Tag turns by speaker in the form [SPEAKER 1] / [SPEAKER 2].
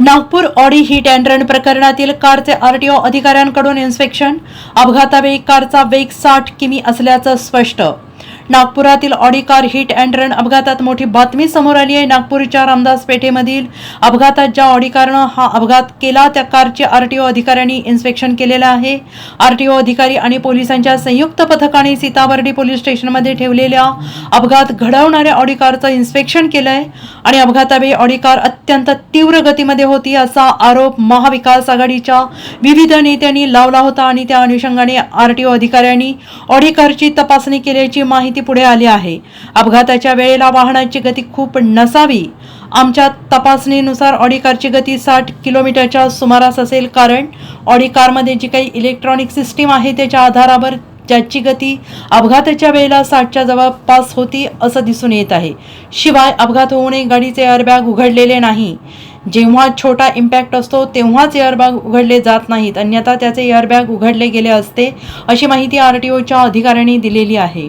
[SPEAKER 1] Nagpur Audi hit and run प्रकरणातील कारचे RTO अधिकाऱ्यांकडून इन्स्पेक्शन. अपघातावेळी कारचा वेग साठ किमी असल्याचं स्पष्ट. नागपुरातील Audi car hit and run अपघातात मोठी बातमी समोर आली आहे. नागपूरच्या रामदास पेठेमधील अपघातात ज्या ऑडी कारनं हा अपघात केला त्या कारचे आरटीओ अधिकाऱ्यांनी इन्स्पेक्शन केलेलं आहे. आरटीओ अधिकारी आणि पोलिसांच्या संयुक्त पथकाने सीताबर्डी पोलीस स्टेशनमध्ये ठेवलेल्या अपघात घडवणाऱ्या ऑडी कारचं इन्स्पेक्शन केलंय आणि अपघातावेळी ऑडी कार अत्यंत तीव्र गतीमध्ये होती असा आरोप महाविकास आघाडीच्या विविध नेत्यांनी लावला होता आणि त्या अनुषंगाने आरटीओ अधिकाऱ्यांनी ऑडी कारची तपासणी केल्याची माहिती पुढे आली आहे. अपघाताच्या वेळेला वाहनाची गती खूप नसावी. आमच्या तपासणीनुसार ऑडी कारची गती साठ किलोमीटरच्या सुमारास असेल कारण ऑडी कारमध्ये जी काही इलेक्ट्रॉनिक सिस्टीम आहे त्याच्या आधारावर ज्याची गती अपघाताच्या वेळेला साठच्या जवळपास होती असं दिसून येत आहे. शिवाय अपघात होऊनही गाडीचे एअरबॅग उघडलेले नाही. जेव्हा छोटा इम्पॅक्ट असतो तेव्हाच एअरबॅग उघडले जात नाहीत. अन्यथा त्याचे एअरबॅग उघडले गेले असते अशी माहिती आर टी ओच्या अधिकाऱ्यांनी दिलेली आहे.